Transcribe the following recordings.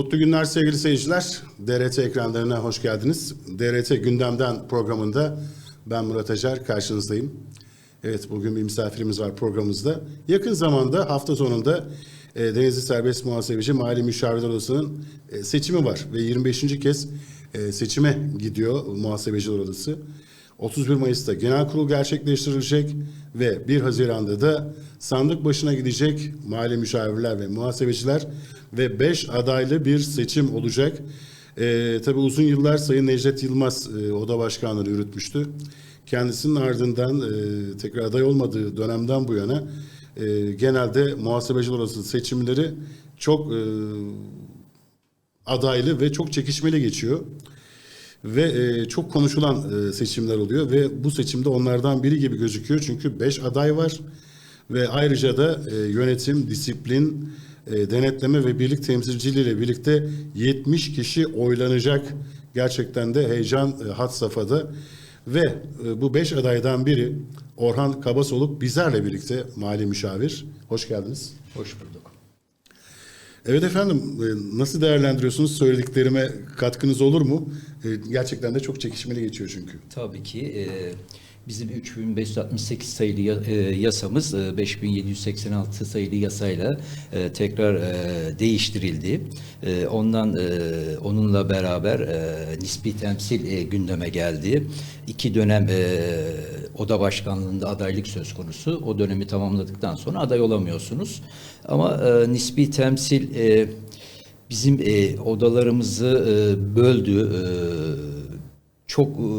Mutlu günler sevgili seyirciler. DRT ekranlarına hoş geldiniz. DRT Gündemden programında ben Murat Acar karşınızdayım. Evet bugün bir misafirimiz var programımızda. Yakın zamanda hafta sonunda e, Denizli Serbest Muhasebeci Mali Müşavirler Odası'nın e, seçimi var. Ve 25. kez e, seçime gidiyor Muhasebeciler Odası. 31 Mayıs'ta genel kurul gerçekleştirilecek ve 1 Haziran'da da sandık başına gidecek mali müşavirler ve muhasebeciler ve 5 adaylı bir seçim olacak. Ee, tabii uzun yıllar Sayın Necdet Yılmaz e, oda başkanlığı yürütmüştü. Kendisinin ardından e, tekrar aday olmadığı dönemden bu yana e, genelde muhasebeciler odası seçimleri çok e, adaylı ve çok çekişmeli geçiyor ve e, çok konuşulan e, seçimler oluyor ve bu seçimde onlardan biri gibi gözüküyor çünkü 5 aday var ve ayrıca da e, yönetim, disiplin, e, denetleme ve birlik temsilciliği ile birlikte 70 kişi oylanacak. Gerçekten de heyecan e, had safhada ve e, bu 5 adaydan biri Orhan Kabasoluk bizlerle birlikte mali müşavir. Hoş geldiniz. Hoş bulduk. Evet efendim, e, nasıl değerlendiriyorsunuz? Söylediklerime katkınız olur mu? E, Gerçekten de çok çekişmeli geçiyor çünkü. Tabii ki e, bizim 3568 sayılı ya- yasamız e, 5786 sayılı yasayla tekrar değiştirildi. Ondan onunla beraber nispi temsil gündeme geldi. İki dönem oda başkanlığında adaylık söz konusu. O dönemi tamamladıktan sonra aday olamıyorsunuz. Ama e, nispi temsil e, bizim e, odalarımızı e, böldü. E, çok e,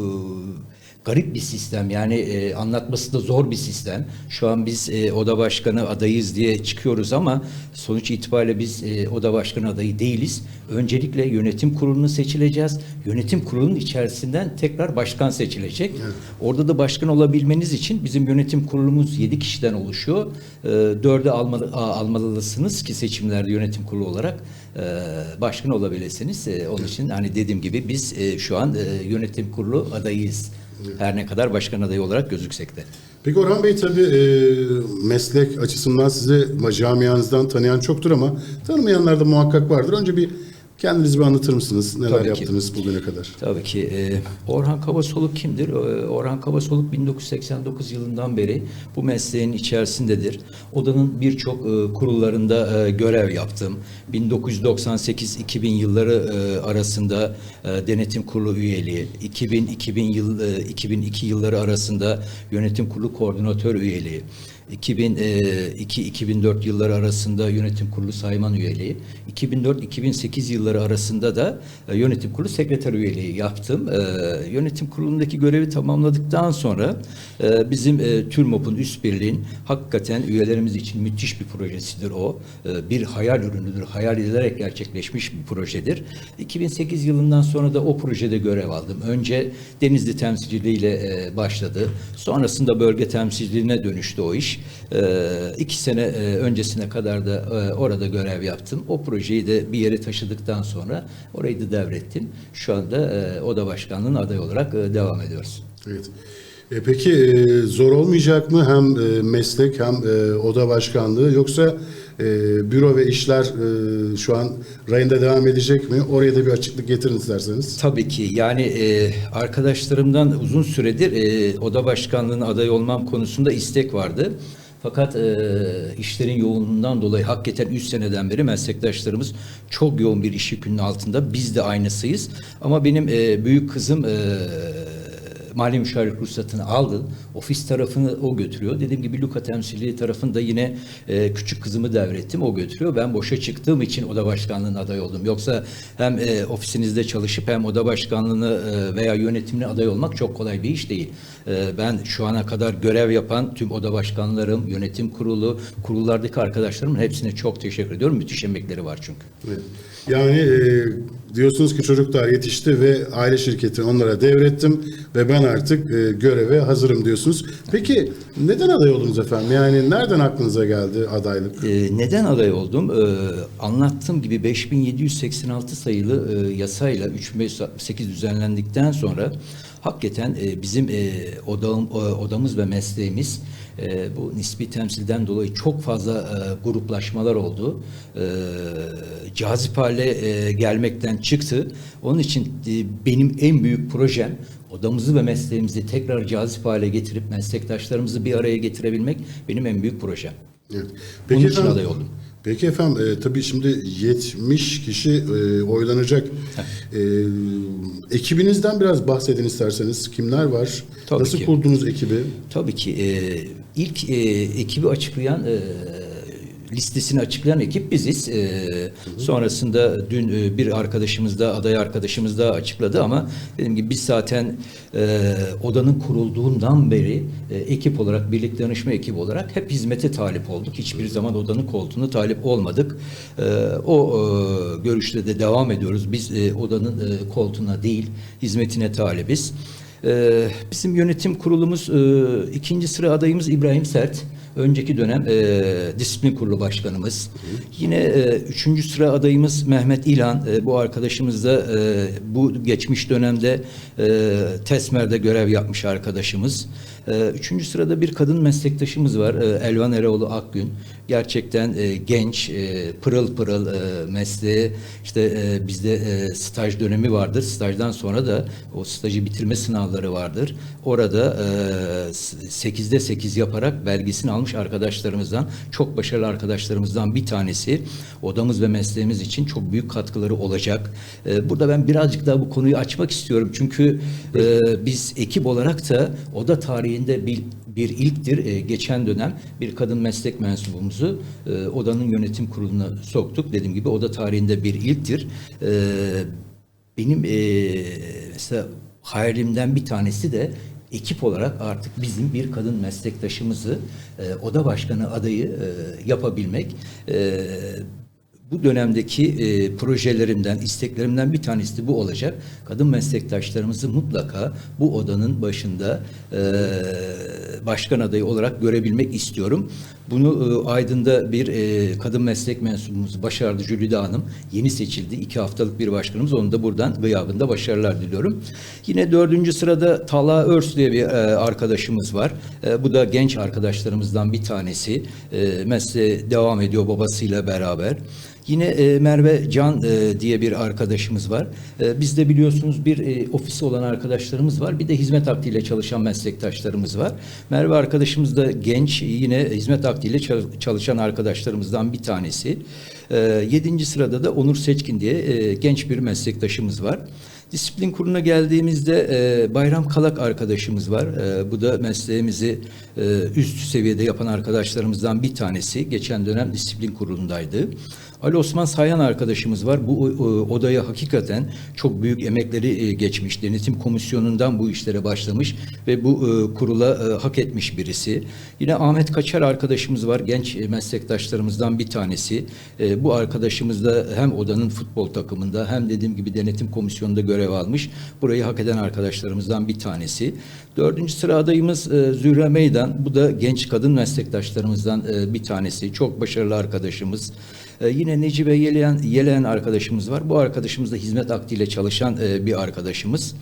garip bir sistem yani e, anlatması da zor bir sistem. Şu an biz e, oda başkanı adayız diye çıkıyoruz ama sonuç itibariyle biz e, oda başkanı adayı değiliz. Öncelikle yönetim kurulunu seçileceğiz. Yönetim kurulunun içerisinden tekrar başkan seçilecek. Orada da başkan olabilmeniz için bizim yönetim kurulumuz 7 kişiden oluşuyor. E, 4'e almalı, almalısınız ki seçimlerde yönetim kurulu olarak e, başkan olabilirsiniz. E, onun için hani dediğim gibi biz e, şu an e, yönetim kurulu adayıyız. Her ne kadar başkan adayı olarak gözüksek de. Peki Orhan Bey tabii e, meslek açısından sizi camianızdan tanıyan çoktur ama tanımayanlar da muhakkak vardır. Önce bir kendinizi bir anlatır mısınız? Neler Tabii ki. yaptınız bugüne kadar? Tabii ki. e, Orhan Kabasoluk kimdir? E, Orhan Kabasoluk 1989 yılından beri bu mesleğin içerisindedir. Odanın birçok e, kurullarında e, görev yaptım. 1998-2000 yılları e, arasında e, denetim kurulu üyeliği, 2000-2000 yıl e, 2002 yılları arasında yönetim kurulu koordinatör üyeliği, 2002-2004 yılları arasında yönetim kurulu sayman üyeliği, 2004-2008 yılları arasında da e, yönetim kurulu sekreter üyeliği yaptım. E, yönetim kurulundaki görevi tamamladıktan sonra e, bizim e, TÜRMOP'un üst birliğin hakikaten üyelerimiz için müthiş bir projesidir o. E, bir hayal ürünüdür, hayal edilerek gerçekleşmiş bir projedir. 2008 yılından sonra da o projede görev aldım. Önce Denizli temsilciliğiyle e, başladı. Sonrasında bölge temsilciliğine dönüştü o iş. E, iki sene e, öncesine kadar da e, orada görev yaptım. O projeyi de bir yere taşıdıktan sonra orayı da devrettim. Şu anda e, oda başkanlığının adayı olarak devam ediyoruz. Evet. E, peki zor olmayacak mı hem meslek hem oda başkanlığı yoksa e, büro ve işler e, şu an rayında devam edecek mi? Oraya da bir açıklık getirin isterseniz. Tabii ki yani e, arkadaşlarımdan uzun süredir e, oda başkanlığına aday olmam konusunda istek vardı. Fakat e, işlerin yoğunluğundan dolayı hakikaten 3 seneden beri meslektaşlarımız çok yoğun bir iş yükünün altında. Biz de aynısıyız. Ama benim e, büyük kızım e, mali müşavirlik ruhsatını aldı. Ofis tarafını o götürüyor. Dediğim gibi Luka temsilciliği tarafını da yine e, küçük kızımı devrettim. O götürüyor. Ben boşa çıktığım için oda başkanlığına aday oldum. Yoksa hem e, ofisinizde çalışıp hem oda başkanlığını e, veya yönetimine aday olmak çok kolay bir iş değil. E, ben şu ana kadar görev yapan tüm oda başkanlarım, yönetim kurulu, kurullardaki arkadaşlarımın hepsine çok teşekkür ediyorum. Müthiş emekleri var çünkü. Evet. Yani e, diyorsunuz ki çocuklar yetişti ve aile şirketi onlara devrettim ve ben artık e, göreve hazırım diyorsunuz. Peki neden aday oldunuz efendim? Yani nereden aklınıza geldi adaylık? Ee, neden aday oldum? Ee, anlattığım gibi 5786 sayılı e, yasayla 3568 düzenlendikten sonra hakikaten e, bizim e, odam, e, odamız ve mesleğimiz e, bu nispi temsilden dolayı çok fazla e, gruplaşmalar oldu. E, cazip hale e, gelmekten çıktı. Onun için e, benim en büyük projem odamızı ve mesleğimizi tekrar cazip hale getirip meslektaşlarımızı bir araya getirebilmek benim en büyük projem. Evet. Onun için efendim, aday oldum. Peki efendim e, tabii şimdi 70 kişi e, oylanacak. E, ekibinizden biraz bahsedin isterseniz. Kimler var? Tabii Nasıl ki. kurdunuz ekibi? Tabii ki e, ilk e, ekibi açıklayan e, listesini açıklayan ekip biziz. E, sonrasında dün e, bir arkadaşımız da aday arkadaşımız da açıkladı ama dediğim gibi biz zaten e, odanın kurulduğundan beri e, ekip olarak birlik danışma ekibi olarak hep hizmete talip olduk. Hiçbir zaman odanın koltuğuna talip olmadık. E, o e, görüşte de devam ediyoruz. Biz e, odanın e, koltuğuna değil hizmetine talibiz. Ee, bizim yönetim kurulumuz e, ikinci sıra adayımız İbrahim Sert. Önceki dönem e, disiplin kurulu başkanımız. Yine e, üçüncü sıra adayımız Mehmet İlhan. E, bu arkadaşımız da e, bu geçmiş dönemde e, TESMER'de görev yapmış arkadaşımız. E, üçüncü sırada bir kadın meslektaşımız var. E, Elvan Eroğlu Akgün. Gerçekten e, genç, e, pırıl pırıl mesleği. İşte bizde staj dönemi vardır. Stajdan sonra da o stajı bitirme sınavları vardır. Orada e, 8'de 8 yaparak belgesini almış arkadaşlarımızdan, çok başarılı arkadaşlarımızdan bir tanesi. Odamız ve mesleğimiz için çok büyük katkıları olacak. Burada ben birazcık daha bu konuyu açmak istiyorum. Çünkü biz ekip olarak da oda tarihinde bir bir ilktir. E, geçen dönem bir kadın meslek mensubumuzu e, odanın yönetim kuruluna soktuk. Dediğim gibi oda tarihinde bir ilktir. E, benim e, mesela hayalimden bir tanesi de ekip olarak artık bizim bir kadın meslektaşımızı e, oda başkanı adayı e, yapabilmek. E, bu dönemdeki e, projelerimden, isteklerimden bir tanesi de bu olacak. Kadın meslektaşlarımızı mutlaka bu odanın başında e, başkan adayı olarak görebilmek istiyorum. Bunu e, Aydın'da bir e, kadın meslek mensubumuz başardı Jülide Hanım. Yeni seçildi. iki haftalık bir başkanımız. Onu da buradan gıyabında başarılar diliyorum. Yine dördüncü sırada Talha Örs diye bir e, arkadaşımız var. E, bu da genç arkadaşlarımızdan bir tanesi. E, mesleğe devam ediyor babasıyla beraber. Yine e, Merve Can e, diye bir arkadaşımız var. E, bizde biliyorsunuz bir e, ofisi olan arkadaşlarımız var. Bir de hizmet akdiyle çalışan meslektaşlarımız var. Merve arkadaşımız da genç, yine hizmet akdiyle çal- çalışan arkadaşlarımızdan bir tanesi. E, yedinci sırada da Onur Seçkin diye e, genç bir meslektaşımız var. Disiplin kuruluna geldiğimizde e, Bayram Kalak arkadaşımız var. E, bu da mesleğimizi e, üst seviyede yapan arkadaşlarımızdan bir tanesi. Geçen dönem disiplin kurulundaydı. Ali Osman Sayan arkadaşımız var. Bu e, odaya hakikaten çok büyük emekleri e, geçmiş. Denetim komisyonundan bu işlere başlamış ve bu e, kurula hak etmiş birisi. Yine Ahmet Kaçar arkadaşımız var. Genç meslektaşlarımızdan bir tanesi. Bu arkadaşımız da hem odanın futbol takımında hem dediğim gibi denetim komisyonunda görev almış. Burayı hak eden arkadaşlarımızdan bir tanesi. Dördüncü sıra adayımız Zühre Meydan. Bu da genç kadın meslektaşlarımızdan bir tanesi. Çok başarılı arkadaşımız. Ee, yine Necibe Yeleyen, Yeleyen arkadaşımız var. Bu arkadaşımız da hizmet akdiyle çalışan e, bir arkadaşımız.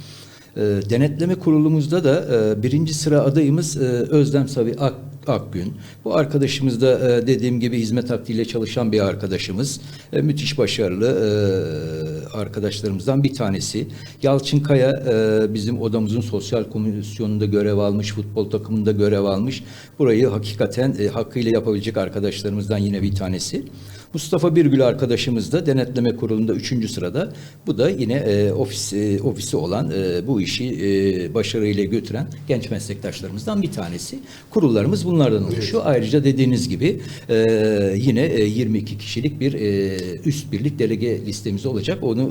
E, denetleme kurulumuzda da e, birinci sıra adayımız e, Özlem Savi Ak, Akgün. Bu arkadaşımız da e, dediğim gibi hizmet akdiyle çalışan bir arkadaşımız. E, müthiş başarılı e, arkadaşlarımızdan bir tanesi. Yalçın Kaya e, bizim odamızın sosyal komisyonunda görev almış, futbol takımında görev almış. Burayı hakikaten e, hakkıyla yapabilecek arkadaşlarımızdan yine bir tanesi. Mustafa Birgül arkadaşımız da denetleme kurulunda üçüncü sırada. Bu da yine e, ofis e, ofisi olan e, bu işi e, başarıyla götüren genç meslektaşlarımızdan bir tanesi. Kurullarımız bunlardan oluşuyor. Ayrıca dediğiniz gibi e, yine e, 22 kişilik bir e, üst birlik delege listemiz olacak. Onu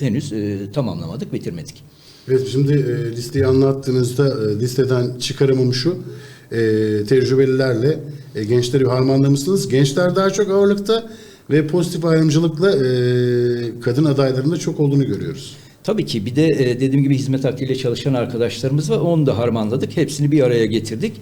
e, henüz e, tamamlamadık, bitirmedik. Evet şimdi e, listeyi anlattığınızda e, listeden çıkarımım şu. E, tecrübelilerle e, gençleri harmanlamışsınız. Gençler daha çok ağırlıkta ve pozitif ayrımcılıkla e, kadın adaylarında çok olduğunu görüyoruz. Tabii ki bir de e, dediğim gibi hizmet akdiyle çalışan arkadaşlarımız var. Onu da harmanladık. Hepsini bir araya getirdik.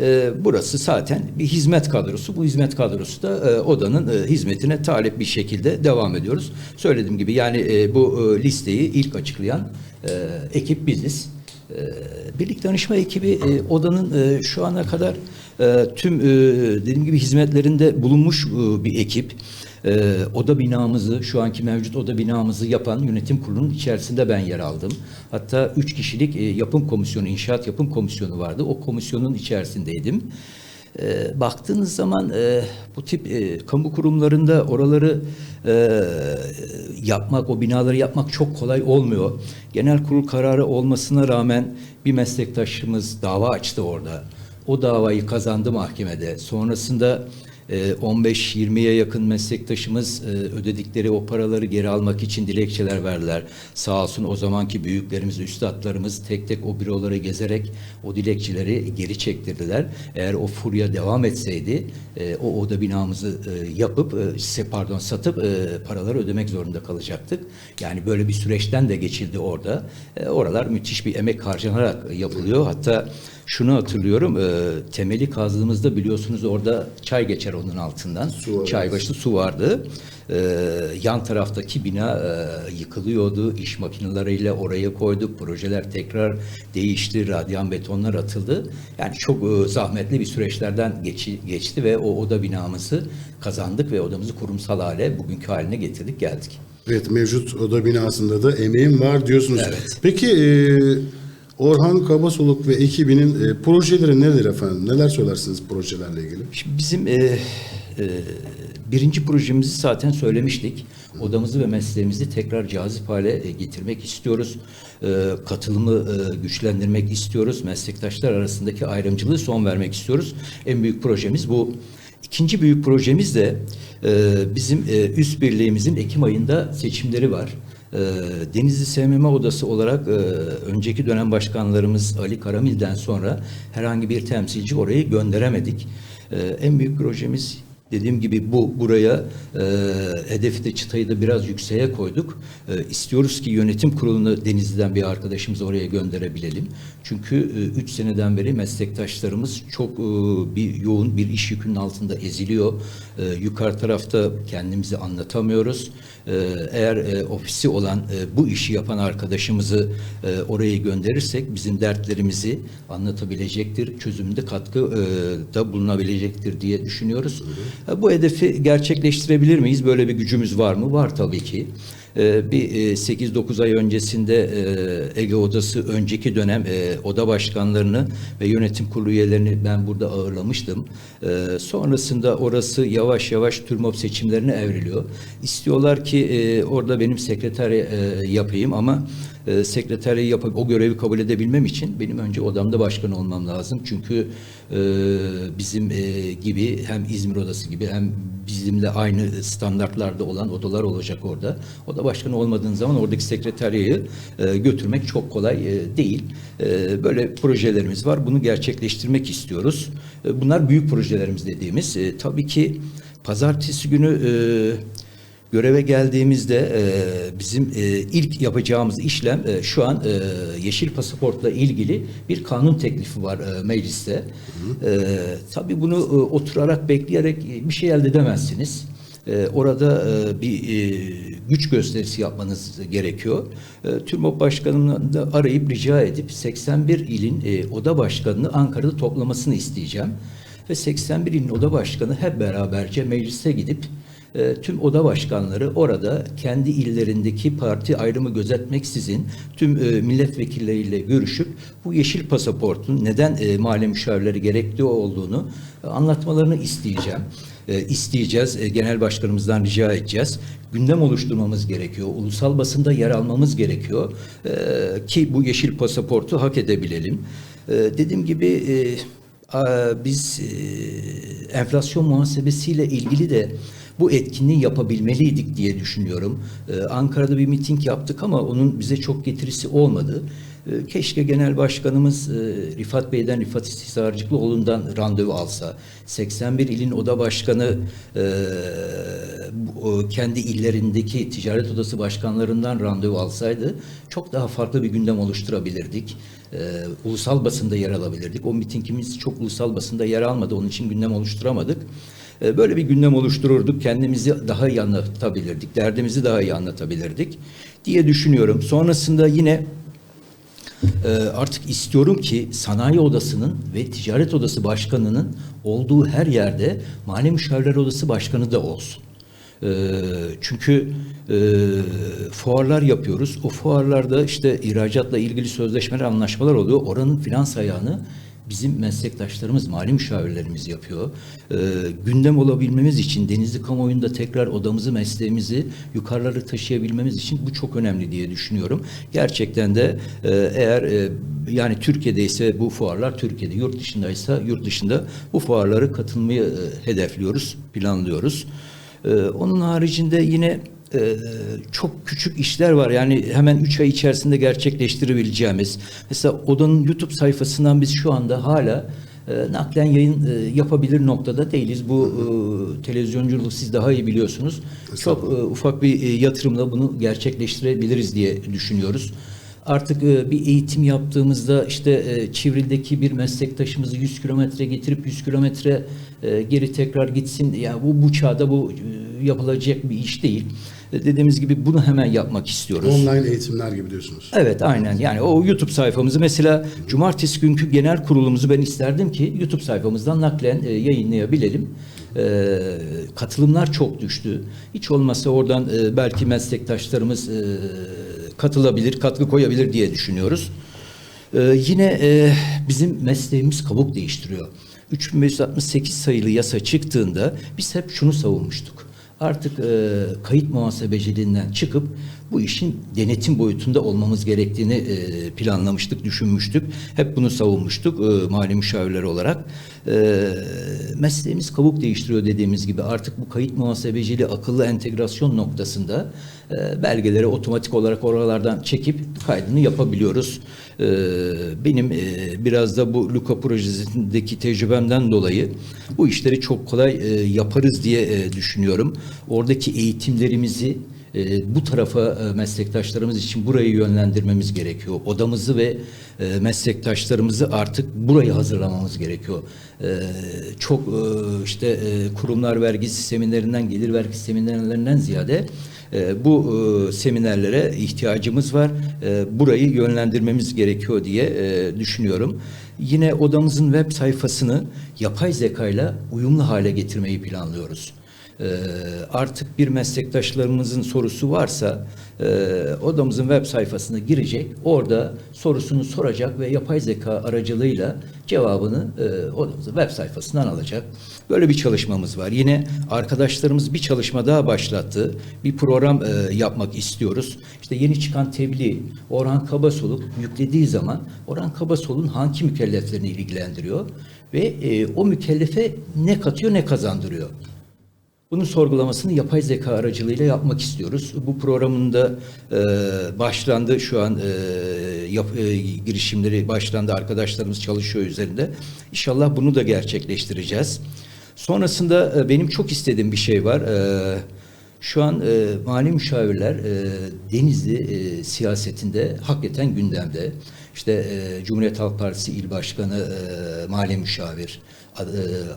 E, burası zaten bir hizmet kadrosu. Bu hizmet kadrosu da e, odanın e, hizmetine talip bir şekilde devam ediyoruz. Söylediğim gibi yani e, bu e, listeyi ilk açıklayan e, ekip biziz. E, Birlik danışma ekibi e, odanın e, şu ana kadar e, tüm e, dediğim gibi hizmetlerinde bulunmuş e, bir ekip. E, oda binamızı, şu anki mevcut oda binamızı yapan yönetim kurulunun içerisinde ben yer aldım. Hatta üç kişilik e, yapım komisyonu, inşaat yapım komisyonu vardı. O komisyonun içerisindeydim. E, baktığınız zaman e, bu tip e, kamu kurumlarında oraları e, yapmak, o binaları yapmak çok kolay olmuyor. Genel kurul kararı olmasına rağmen bir meslektaşımız dava açtı orada. O davayı kazandı mahkemede. Sonrasında 15-20'ye yakın meslektaşımız e, ödedikleri o paraları geri almak için dilekçeler verdiler. Sağ olsun o zamanki büyüklerimiz, üstadlarımız tek tek o büroları gezerek o dilekçeleri geri çektirdiler. Eğer o furya devam etseydi e, o oda binamızı e, yapıp, pardon satıp paraları ödemek zorunda kalacaktık. Yani böyle bir süreçten de geçildi orada. Oralar müthiş bir emek harcanarak yapılıyor. Hatta şunu hatırlıyorum, temeli kazdığımızda biliyorsunuz orada çay geçer onun altından. Su var, çay evet. başlı su vardı. E, yan taraftaki bina e, yıkılıyordu. İş makineleriyle oraya koyduk. Projeler tekrar değişti. Radyan betonlar atıldı. Yani çok e, zahmetli bir süreçlerden geçi, geçti ve o oda binamızı kazandık ve odamızı kurumsal hale, bugünkü haline getirdik geldik. Evet mevcut oda binasında da emeğim var diyorsunuz. Evet. Peki e, Orhan Kabasoluk ve ekibinin e, projeleri nedir efendim? Neler söylersiniz projelerle ilgili? Şimdi bizim e, e, birinci projemizi zaten söylemiştik. Odamızı ve mesleğimizi tekrar cazip hale e, getirmek istiyoruz. E, katılımı e, güçlendirmek istiyoruz. Meslektaşlar arasındaki ayrımcılığı son vermek istiyoruz. En büyük projemiz bu. İkinci büyük projemiz de e, bizim e, üst birliğimizin Ekim ayında seçimleri var. E, Denizli SMM Odası olarak e, önceki dönem başkanlarımız Ali Karamil'den sonra herhangi bir temsilci orayı gönderemedik. E, en büyük projemiz dediğim gibi bu buraya e, hedefi de çıtayı da biraz yükseğe koyduk. E, istiyoruz ki yönetim kurulunu Denizli'den bir arkadaşımızı oraya gönderebilelim. Çünkü 3 seneden beri meslektaşlarımız çok e, bir yoğun bir iş yükünün altında eziliyor. E, yukarı tarafta kendimizi anlatamıyoruz. E, eğer e, ofisi olan e, bu işi yapan arkadaşımızı e, oraya gönderirsek bizim dertlerimizi anlatabilecektir, çözümünde katkı e, da bulunabilecektir diye düşünüyoruz. E, Bu hedefi gerçekleştirebilir miyiz? Böyle bir gücümüz var mı? Var tabii ki. E, Bir e, 8-9 ay öncesinde e, Ege Odası önceki dönem e, oda başkanlarını ve yönetim kurulu üyelerini ben burada ağırlamıştım. E, Sonrasında orası yavaş yavaş TÜRMOP seçimlerine evriliyor. İstiyorlar ki e, orada benim sekreter e, yapayım ama e, sekreterliği yapıp o görevi kabul edebilmem için benim önce odamda başkan olmam lazım. Çünkü e, bizim e, gibi hem İzmir odası gibi hem bizimle aynı standartlarda olan odalar olacak orada. Oda başkanı olmadığın zaman oradaki sekreteriyayı e, götürmek çok kolay e, değil. E, böyle projelerimiz var. Bunu gerçekleştirmek istiyoruz. E, bunlar büyük projelerimiz dediğimiz. E, tabii ki pazartesi günü e, Göreve geldiğimizde e, bizim e, ilk yapacağımız işlem e, şu an e, yeşil pasaportla ilgili bir kanun teklifi var e, mecliste. E, tabii bunu e, oturarak bekleyerek e, bir şey elde edemezsiniz. E, orada e, bir e, güç gösterisi yapmanız gerekiyor. E, TÜRMOP Başkanı'nı da arayıp rica edip 81 ilin e, oda başkanını Ankara'da toplamasını isteyeceğim. Ve 81 ilin oda başkanı hep beraberce meclise gidip e, tüm oda başkanları orada kendi illerindeki parti ayrımı gözetmeksizin tüm e, milletvekilleriyle görüşüp bu yeşil pasaportun neden e, mahalle müşavirleri gerekli olduğunu e, anlatmalarını isteyeceğim. E, isteyeceğiz. E, genel başkanımızdan rica edeceğiz. Gündem oluşturmamız gerekiyor. Ulusal basında yer almamız gerekiyor. E, ki bu yeşil pasaportu hak edebilelim. E, dediğim gibi e, a- biz e, enflasyon muhasebesiyle ilgili de bu etkinliği yapabilmeliydik diye düşünüyorum. Ee, Ankara'da bir miting yaptık ama onun bize çok getirisi olmadı. Ee, keşke Genel Başkanımız e, Rifat Bey'den, Rifat Hisarcıklıoğlu'ndan randevu alsa. 81 ilin oda başkanı e, kendi illerindeki ticaret odası başkanlarından randevu alsaydı çok daha farklı bir gündem oluşturabilirdik. Ee, ulusal basında yer alabilirdik. O mitingimiz çok ulusal basında yer almadı. Onun için gündem oluşturamadık. Ee, Böyle bir gündem oluştururduk. Kendimizi daha iyi anlatabilirdik. Derdimizi daha iyi anlatabilirdik diye düşünüyorum. Sonrasında yine e, artık istiyorum ki sanayi odasının ve ticaret odası başkanının olduğu her yerde mali müşavirler odası başkanı da olsun. E, çünkü e, fuarlar yapıyoruz. O fuarlarda işte ihracatla ilgili sözleşmeler, anlaşmalar oluyor. Oranın finans ayağını bizim meslektaşlarımız, mali müşavirlerimiz yapıyor. Ee, gündem olabilmemiz için denizli kamuoyunda tekrar odamızı, mesleğimizi yukarıları taşıyabilmemiz için bu çok önemli diye düşünüyorum. Gerçekten de e, eğer e, yani Türkiye'de ise bu fuarlar Türkiye'de, yurt dışındaysa yurt dışında bu fuarlara katılmayı e, hedefliyoruz, planlıyoruz. Ee, onun haricinde yine e, çok küçük işler var. Yani hemen 3 ay içerisinde gerçekleştirebileceğimiz. Mesela Oda'nın YouTube sayfasından biz şu anda hala e, naklen yayın e, yapabilir noktada değiliz. Bu e, televizyonculuğu siz daha iyi biliyorsunuz. Çok e, ufak bir e, yatırımla bunu gerçekleştirebiliriz diye düşünüyoruz. Artık e, bir eğitim yaptığımızda işte e, Çivril'deki bir meslektaşımızı 100 kilometre getirip 100 kilometre e, geri tekrar gitsin. Yani bu bu çağda bu e, yapılacak bir iş değil. Dediğimiz gibi bunu hemen yapmak istiyoruz. Online eğitimler gibi diyorsunuz. Evet aynen yani o YouTube sayfamızı mesela cumartesi günkü genel kurulumuzu ben isterdim ki YouTube sayfamızdan naklen e, yayınlayabilelim. E, katılımlar çok düştü. Hiç olmazsa oradan e, belki meslektaşlarımız e, katılabilir, katkı koyabilir diye düşünüyoruz. E, yine e, bizim mesleğimiz kabuk değiştiriyor. 3568 sayılı yasa çıktığında biz hep şunu savunmuştuk artık e, kayıt muhasebeciliğinden çıkıp bu işin denetim boyutunda olmamız gerektiğini e, planlamıştık, düşünmüştük. Hep bunu savunmuştuk e, mali müşavirler olarak. E, mesleğimiz kabuk değiştiriyor dediğimiz gibi artık bu kayıt muhasebeciliği akıllı entegrasyon noktasında e, belgeleri otomatik olarak oralardan çekip kaydını yapabiliyoruz. E, benim e, biraz da bu Luka projesindeki tecrübemden dolayı bu işleri çok kolay e, yaparız diye e, düşünüyorum. Oradaki eğitimlerimizi e, bu tarafa e, meslektaşlarımız için burayı yönlendirmemiz gerekiyor. Odamızı ve e, meslektaşlarımızı artık burayı hazırlamamız gerekiyor. E, çok e, işte e, kurumlar vergisi seminerinden, gelir vergisi seminerlerinden ziyade e, bu e, seminerlere ihtiyacımız var. E, burayı yönlendirmemiz gerekiyor diye e, düşünüyorum. Yine odamızın web sayfasını yapay zekayla uyumlu hale getirmeyi planlıyoruz. Ee, artık bir meslektaşlarımızın sorusu varsa e, odamızın web sayfasına girecek, orada sorusunu soracak ve yapay zeka aracılığıyla cevabını e, odamızın web sayfasından alacak. Böyle bir çalışmamız var. Yine arkadaşlarımız bir çalışma daha başlattı. Bir program e, yapmak istiyoruz. İşte yeni çıkan tebliğ Orhan Kabasoluk yüklediği zaman Orhan Kabasoluk'un hangi mükelleflerini ilgilendiriyor ve e, o mükellefe ne katıyor ne kazandırıyor. Bunun sorgulamasını yapay zeka aracılığıyla yapmak istiyoruz. Bu programın da e, başlandı şu an e, yap, e, girişimleri başlandı. Arkadaşlarımız çalışıyor üzerinde. İnşallah bunu da gerçekleştireceğiz. Sonrasında e, benim çok istediğim bir şey var. E, şu an e, mali müşavirler e, Denizli e, siyasetinde hakikaten gündemde. İşte e, Cumhuriyet Halk Partisi İl Başkanı e, mali müşavir, e,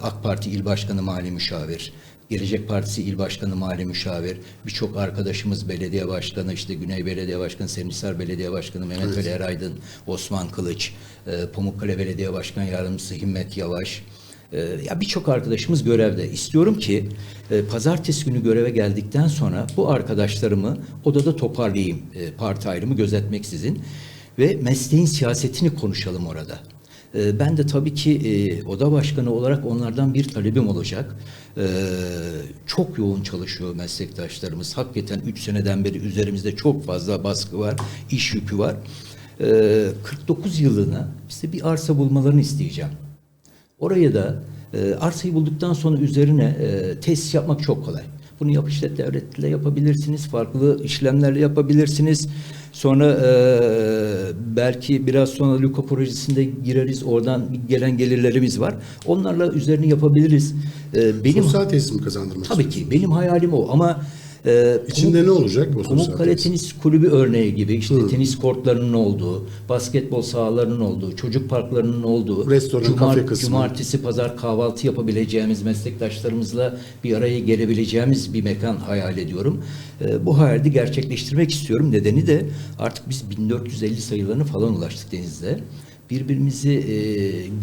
AK Parti İl Başkanı mali müşavir, Gelecek Partisi İl Başkanı Mali Müşavir, birçok arkadaşımız belediye başkanı, işte Güney Belediye Başkanı, Semlisar Belediye Başkanı Mehmet Ali Eraydın, Osman Kılıç, e, Pamukkale Belediye Başkan Yardımcısı Himmet Yavaş, e, ya birçok arkadaşımız görevde. İstiyorum ki e, pazartesi günü göreve geldikten sonra bu arkadaşlarımı odada toparlayayım, e, parti ayrımı gözetmeksizin ve mesleğin siyasetini konuşalım orada. E, Ben de tabii ki e, oda başkanı olarak onlardan bir talebim olacak. E, Çok yoğun çalışıyor meslektaşlarımız. Hakikaten 3 seneden beri üzerimizde çok fazla baskı var, iş yükü var. E, 49 yılına işte bir arsa bulmalarını isteyeceğim. Oraya da e, arsayı bulduktan sonra üzerine e, tesis yapmak çok kolay. Bunu yap işlet devletle yapabilirsiniz, farklı işlemlerle yapabilirsiniz. Sonra e, belki biraz sonra Luka projesinde gireriz, oradan gelen gelirlerimiz var. Onlarla üzerine yapabiliriz. E, benim Sosyal tesis mi kazandırmak Tabii ki benim hayalim o ama Ee, İçinde ne olacak Pamukkale? Tenis Kulübü örneği gibi işte tenis kortlarının olduğu, basketbol sahalarının olduğu, çocuk parklarının olduğu, Restoran, kafe kısmı. cumartesi, pazar kahvaltı yapabileceğimiz, meslektaşlarımızla bir araya gelebileceğimiz bir mekan hayal ediyorum. Ee, bu hayali gerçekleştirmek istiyorum. Nedeni de artık biz 1450 sayılarını falan ulaştık denizde. Birbirimizi e,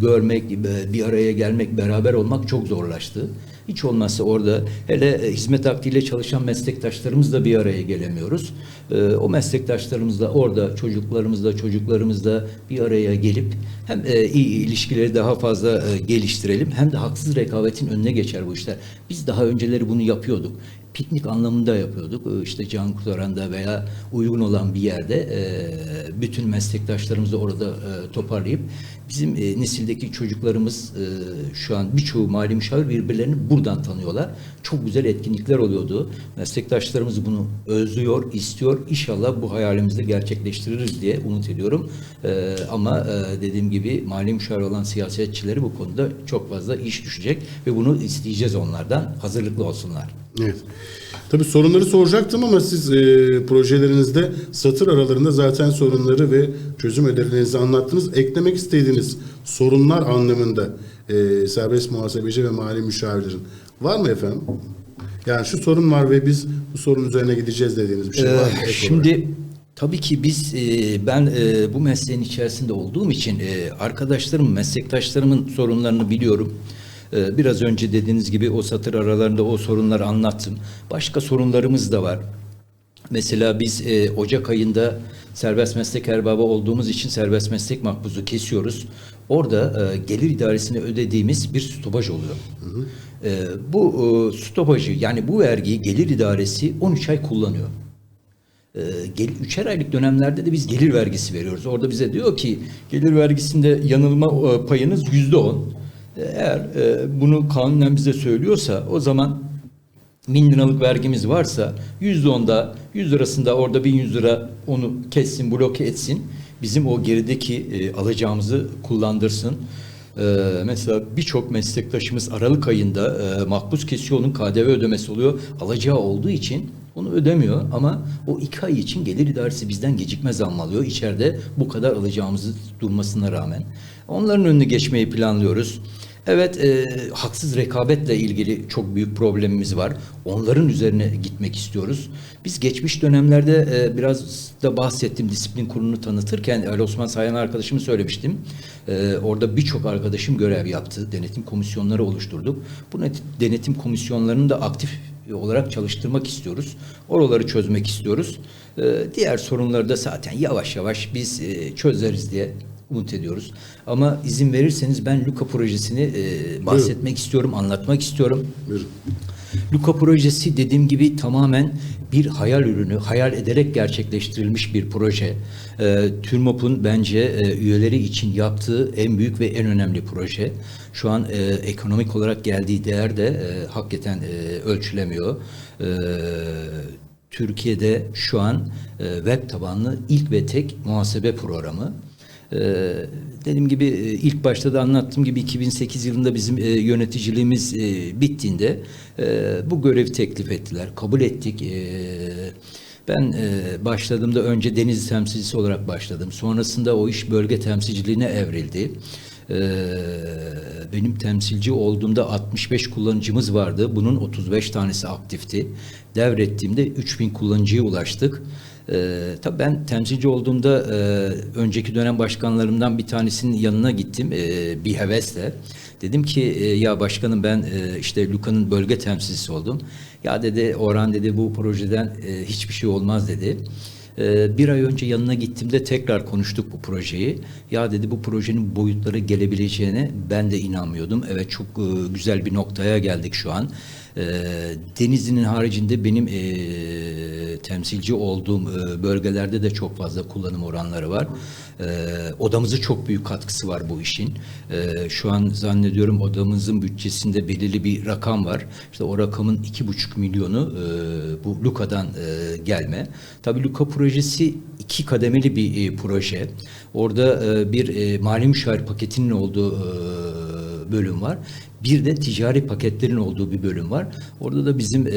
görmek, e, bir araya gelmek, beraber olmak çok zorlaştı. Hiç olmazsa orada hele e, hizmet akdiyle çalışan meslektaşlarımızla bir araya gelemiyoruz. E, o meslektaşlarımızla orada çocuklarımızla çocuklarımızla bir araya gelip hem e, iyi ilişkileri daha fazla geliştirelim hem de haksız rekabetin önüne geçer bu işler. Biz daha önceleri bunu yapıyorduk. Piknik anlamında yapıyorduk. İşte can kurtaranda veya uygun olan bir yerde bütün meslektaşlarımızı orada toparlayıp bizim e, nesildeki çocuklarımız e, şu an birçoğu mali müşavir birbirlerini buradan tanıyorlar. Çok güzel etkinlikler oluyordu. Meslektaşlarımız bunu özlüyor, istiyor. İnşallah bu hayalimizi gerçekleştiririz diye umut ediyorum. E, ama e, dediğim gibi mali müşavir olan siyasetçileri bu konuda çok fazla iş düşecek ve bunu isteyeceğiz onlardan. Hazırlıklı olsunlar. Evet. Tabii sorunları soracaktım ama siz e, projelerinizde satır aralarında zaten sorunları ve çözüm önerilerinizi anlattınız. Eklemek istediğiniz sorunlar anlamında e, serbest muhasebeci ve mali müşavirlerin var mı efendim? Yani şu sorun var ve biz bu sorun üzerine gideceğiz dediğiniz bir şey var mı? Ee, Şimdi tabii ki biz e, ben e, bu mesleğin içerisinde olduğum için e, arkadaşlarım, meslektaşlarımın sorunlarını biliyorum. E, Biraz önce dediğiniz gibi o satır aralarında o sorunları anlattım. Başka sorunlarımız da var. Mesela biz e, Ocak ayında serbest meslek erbabı olduğumuz için serbest meslek makbuzu kesiyoruz. Orada e, gelir idaresine ödediğimiz bir stopaj oluyor. E, bu e, stopajı yani bu vergiyi gelir idaresi 13 ay kullanıyor. E, gel, üçer aylık dönemlerde de biz gelir vergisi veriyoruz. Orada bize diyor ki gelir vergisinde yanılma e, payınız yüzde on. Eğer e, bunu kanunen bize söylüyorsa o zaman bin liralık vergimiz varsa yüzde onda yüz lirasında orada bin yüz lira onu kessin bloke etsin. Bizim o gerideki e, alacağımızı kullandırsın. E, mesela birçok meslektaşımız Aralık ayında e, makbuz kesiyor KDV ödemesi oluyor. Alacağı olduğu için onu ödemiyor ama o iki ay için gelir idaresi bizden gecikme zam alıyor. İçeride bu kadar alacağımızı durmasına rağmen. Onların önüne geçmeyi planlıyoruz. Evet, e, haksız rekabetle ilgili çok büyük problemimiz var. Onların üzerine gitmek istiyoruz. Biz geçmiş dönemlerde e, biraz da bahsettim disiplin kurulunu tanıtırken Ali Osman Sayan arkadaşımı söylemiştim. E, orada birçok arkadaşım görev yaptı. Denetim komisyonları oluşturduk. Bu net- denetim komisyonlarını da aktif olarak çalıştırmak istiyoruz. Oraları çözmek istiyoruz. E, diğer sorunları da zaten yavaş yavaş biz e, çözeriz diye umut ediyoruz. Ama izin verirseniz ben Luka projesini e, bahsetmek istiyorum, anlatmak istiyorum. Buyurun. Luka projesi dediğim gibi tamamen bir hayal ürünü, hayal ederek gerçekleştirilmiş bir proje. E, TÜRMOP'un bence e, üyeleri için yaptığı en büyük ve en önemli proje. Şu an e, ekonomik olarak geldiği değer de e, hakikaten e, ölçülemiyor. E, Türkiye'de şu an e, web tabanlı ilk ve tek muhasebe programı. Ee, dediğim gibi e, ilk başta da anlattığım gibi 2008 yılında bizim e, yöneticiliğimiz e, bittiğinde e, bu görevi teklif ettiler. Kabul ettik. E, ben e, başladığımda önce deniz temsilcisi olarak başladım. Sonrasında o iş bölge temsilciliğine evrildi. Ee, benim temsilci olduğumda 65 kullanıcımız vardı. Bunun 35 tanesi aktifti. Devrettiğimde 3000 kullanıcıya ulaştık. Ee, tabii ben temsilci olduğumda e, önceki dönem başkanlarımdan bir tanesinin yanına gittim e, bir hevesle. Dedim ki e, ya başkanım ben e, işte Luka'nın bölge temsilcisi oldum. Ya dedi Orhan dedi bu projeden e, hiçbir şey olmaz dedi. Ee, bir ay önce yanına gittiğimde tekrar konuştuk bu projeyi. Ya dedi bu projenin boyutları gelebileceğine ben de inanmıyordum. Evet çok e, güzel bir noktaya geldik şu an. Ee, Denizli'nin haricinde benim e, temsilci olduğum e, bölgelerde de çok fazla kullanım oranları var. Ee, odamızı çok büyük katkısı var bu işin. Ee, şu an zannediyorum odamızın bütçesinde belirli bir rakam var. İşte o rakamın iki buçuk milyonu e, bu Luka'dan e, gelme. Tabii Luka projesi iki kademeli bir e, proje. Orada e, bir e, mali müşavir paketinin olduğu e, bölüm var. Bir de ticari paketlerin olduğu bir bölüm var. Orada da bizim e,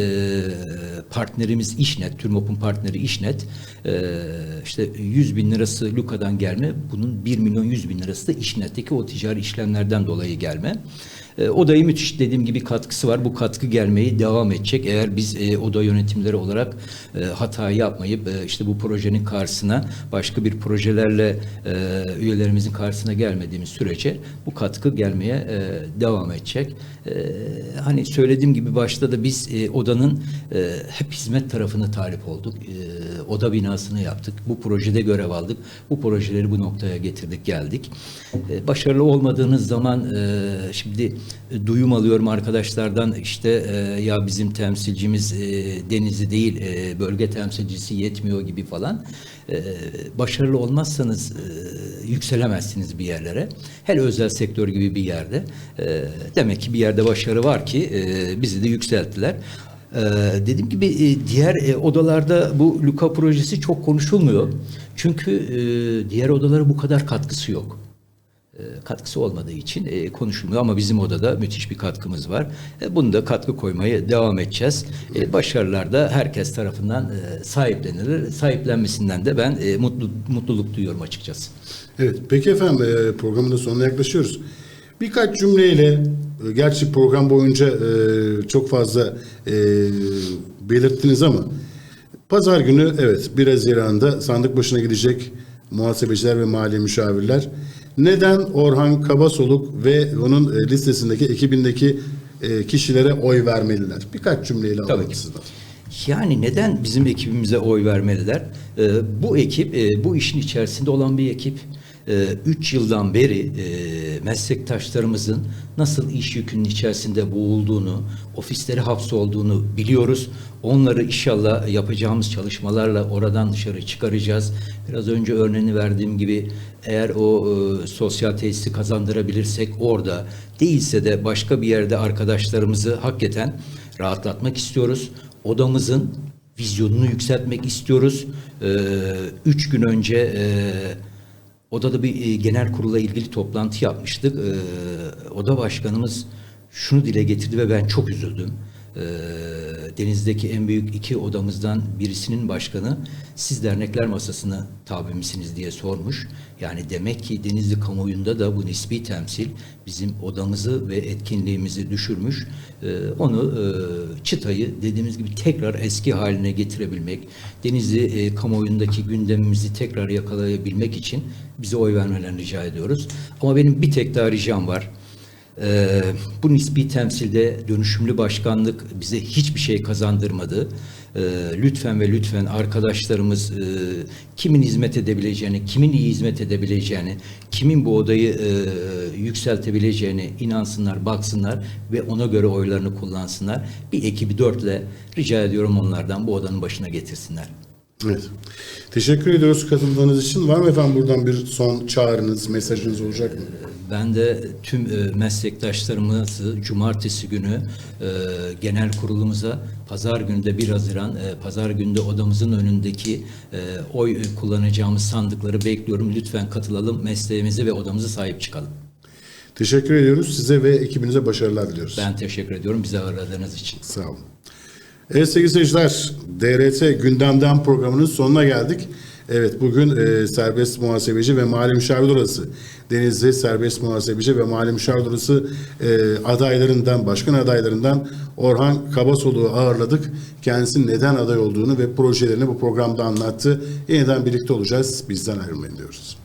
partnerimiz İşnet, TÜRMOP'un partneri İşnet e, işte 100 bin lirası Luka'dan gelme, bunun 1 milyon 100 bin lirası da İşnet'teki o ticari işlemlerden dolayı gelme. E, odayı müthiş dediğim gibi katkısı var. Bu katkı gelmeyi devam edecek. Eğer biz e, oda yönetimleri olarak e, hata yapmayıp e, işte bu projenin karşısına başka bir projelerle e, üyelerimizin karşısına gelmediğimiz sürece bu katkı gelmeye e, devam edecek. E, hani söylediğim gibi başta da biz e, odanın e, hep hizmet tarafını talip olduk. E, oda binasını yaptık. Bu projede görev aldık. Bu projeleri bu noktaya getirdik, geldik. E, başarılı olmadığınız zaman e, şimdi duyum alıyorum arkadaşlardan işte e, ya bizim temsilcimiz e, Denizli değil e, bölge temsilcisi yetmiyor gibi falan. E, başarılı olmazsanız e, yükselemezsiniz bir yerlere. Hele özel sektör gibi bir yerde. E, demek ki bir yerde başarı var ki e, bizi de yükselttiler. Ee, dediğim gibi e, diğer e, odalarda bu Luka projesi çok konuşulmuyor. Çünkü e, diğer odalara bu kadar katkısı yok. E, katkısı olmadığı için e, konuşulmuyor ama bizim odada müthiş bir katkımız var. E, bunu da katkı koymaya devam edeceğiz. Başarılar da herkes tarafından sahiplenilir. Sahiplenmesinden de ben mutlu, mutluluk duyuyorum açıkçası. Evet, peki efendim programın da sonuna yaklaşıyoruz. Birkaç cümleyle, gerçi program boyunca çok fazla belirttiniz ama pazar günü evet 1 Haziran'da sandık başına gidecek muhasebeciler ve mali müşavirler. Neden Orhan Kabasoluk ve onun e, listesindeki ekibindeki e, kişilere oy vermeliler? Birkaç cümleyle sizden. Yani neden bizim ekibimize oy vermeliler? Ee, bu ekip, e, bu işin içerisinde olan bir ekip. 3 yıldan beri e, meslektaşlarımızın nasıl iş yükünün içerisinde boğulduğunu, ofisleri hapsolduğunu biliyoruz. Onları inşallah yapacağımız çalışmalarla oradan dışarı çıkaracağız. Biraz önce örneğini verdiğim gibi eğer o e, sosyal tesisi kazandırabilirsek orada değilse de başka bir yerde arkadaşlarımızı hakikaten rahatlatmak istiyoruz. Odamızın vizyonunu yükseltmek istiyoruz. Ee, üç gün önce e, odada bir e, genel kurulla ilgili toplantı yapmıştık. Ee, oda başkanımız şunu dile getirdi ve ben çok üzüldüm. Ee, Deniz'deki en büyük iki odamızdan birisinin başkanı siz dernekler masasına tabi misiniz diye sormuş. Yani demek ki Denizli kamuoyunda da bu nispi temsil bizim odamızı ve etkinliğimizi düşürmüş. Ee, onu e, çıtayı dediğimiz gibi tekrar eski haline getirebilmek, Denizli e, kamuoyundaki gündemimizi tekrar yakalayabilmek için bize oy vermelerini rica ediyoruz. Ama benim bir tek daha ricam var. Ee, bu nispi temsilde dönüşümlü başkanlık bize hiçbir şey kazandırmadı. Ee, lütfen ve lütfen arkadaşlarımız e, kimin hizmet edebileceğini, kimin iyi hizmet edebileceğini, kimin bu odayı e, yükseltebileceğini inansınlar, baksınlar ve ona göre oylarını kullansınlar. Bir ekibi dörtle rica ediyorum onlardan bu odanın başına getirsinler. Evet. Teşekkür ediyoruz katıldığınız için. Var mı efendim buradan bir son çağrınız, mesajınız olacak mı? Ben de tüm e, meslektaşlarımızı cumartesi günü e, genel kurulumuza pazar günü de 1 Haziran e, pazar günde odamızın önündeki oy kullanacağımız sandıkları bekliyorum. Lütfen katılalım mesleğimize ve odamıza sahip çıkalım. Teşekkür ediyoruz. Size ve ekibinize başarılar diliyoruz. Ben teşekkür ediyorum bizi ağırladığınız için. Sağ olun. Evet sevgili seyirciler, DRT gündemden programının sonuna geldik. Evet bugün e, serbest muhasebeci ve mali müşavir odası Denizli serbest muhasebeci ve mali müşavir odası e, adaylarından, başkan adaylarından Orhan Kabasolu'yu ağırladık. Kendisinin neden aday olduğunu ve projelerini bu programda anlattı. Yeniden birlikte olacağız. Bizden ayrılmayın diyoruz.